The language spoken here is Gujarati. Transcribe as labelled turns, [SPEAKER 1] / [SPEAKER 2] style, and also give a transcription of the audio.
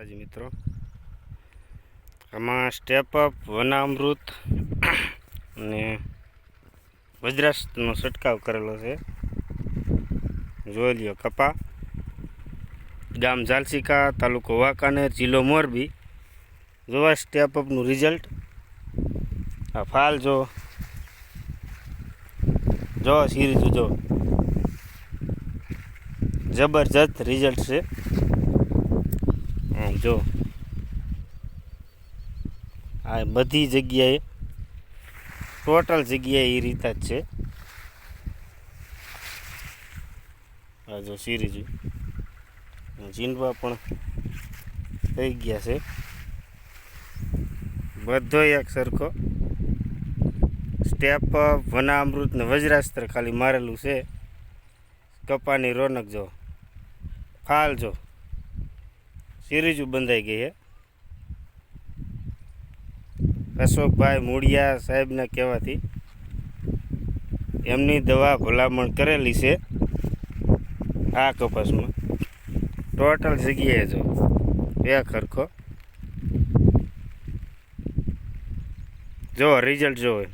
[SPEAKER 1] માતાજી મિત્રો. આમાં સ્ટેપ અપ વનામૃત અને વજ્રાસનો છંટકાવ કરેલો છે. જોઈ લ્યો કપા. ગામ ઝાલસિકા, તાલુકો વાંકાનેર, જિલ્લો મોરબી. જોવા સ્ટેપ અપનું રિઝલ્ટ આ ફાલ જો. જો સિરીઝ જો. જબરજસ્ત રિઝલ્ટ છે. જો. આ બધી જગ્યાએ, ટોટલ જગ્યાએ એ રીત જ છે. આ જો સિરીજ જીંડવા પણ થઈ ગયા છે. બધો એક સરખો. સ્ટેપ વનામૃત ને વજ્રાસ્ત્ર ખાલી મારેલું છે. કપાની રોનક જો. ફાલ જો. સિરીજુ બંધાઈ ગઈ છે અશોકભાઈ મૂળિયા સાહેબના કહેવાથી એમની દવા ભલામણ કરેલી છે આ કપાસમાં. ટોટલ જગ્યાએ જો બે ખરખો. જો રિઝલ્ટ જોવે.